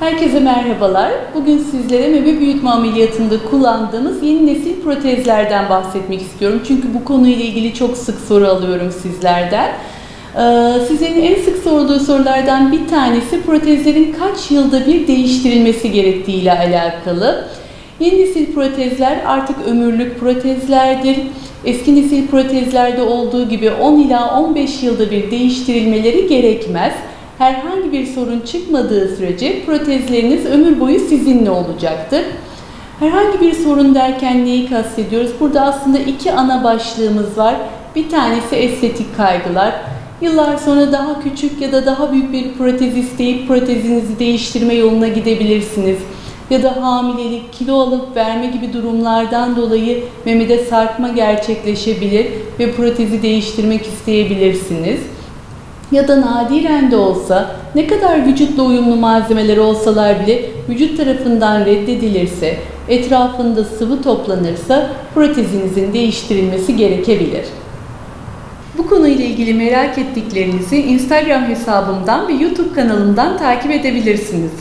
Herkese merhabalar. Bugün sizlere meme büyütme ameliyatında kullandığımız yeni nesil protezlerden bahsetmek istiyorum. Çünkü bu konuyla ilgili çok sık soru alıyorum sizlerden. Ee, Sizlerin en sık sorduğu sorulardan bir tanesi protezlerin kaç yılda bir değiştirilmesi gerektiği ile alakalı. Yeni nesil protezler artık ömürlük protezlerdir. Eski nesil protezlerde olduğu gibi 10 ila 15 yılda bir değiştirilmeleri gerekmez. Herhangi bir sorun çıkmadığı sürece protezleriniz ömür boyu sizinle olacaktır. Herhangi bir sorun derken neyi kastediyoruz? Burada aslında iki ana başlığımız var. Bir tanesi estetik kaygılar. Yıllar sonra daha küçük ya da daha büyük bir protez isteyip protezinizi değiştirme yoluna gidebilirsiniz. Ya da hamilelik, kilo alıp verme gibi durumlardan dolayı memede sarkma gerçekleşebilir ve protezi değiştirmek isteyebilirsiniz ya da nadiren de olsa ne kadar vücutla uyumlu malzemeler olsalar bile vücut tarafından reddedilirse, etrafında sıvı toplanırsa protezinizin değiştirilmesi gerekebilir. Bu konuyla ilgili merak ettiklerinizi Instagram hesabımdan ve YouTube kanalımdan takip edebilirsiniz.